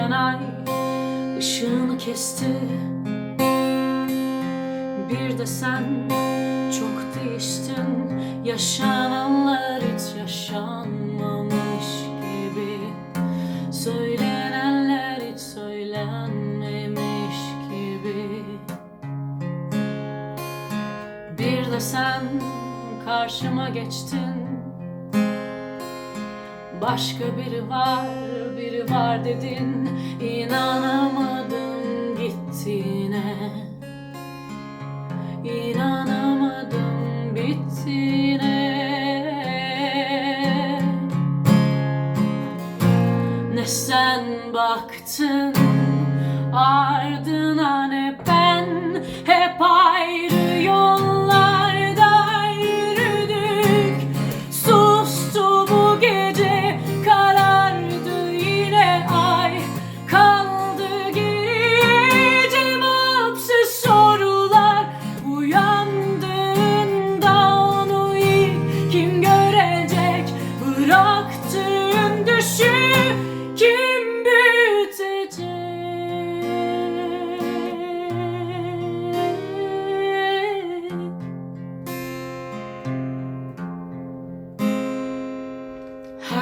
Birden ay ışığını kesti. Bir de sen çok değiştin. Yaşananlar hiç yaşanmamış gibi. Söylenenler hiç söylenmemiş gibi. Bir de sen karşıma geçtin. Başka biri var, biri var dedin İnanamadım gittiğine İnanamadım bittiğine. Ne sen baktın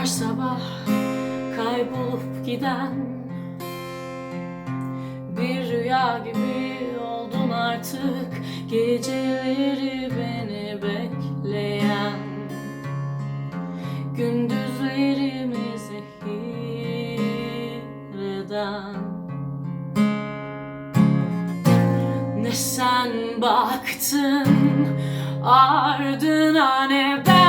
sabah kaybolup giden bir rüya gibi oldun artık. Geceleri beni bekleyen Gündüzlerimi zehir eden. Ne sen baktın ardına ne ben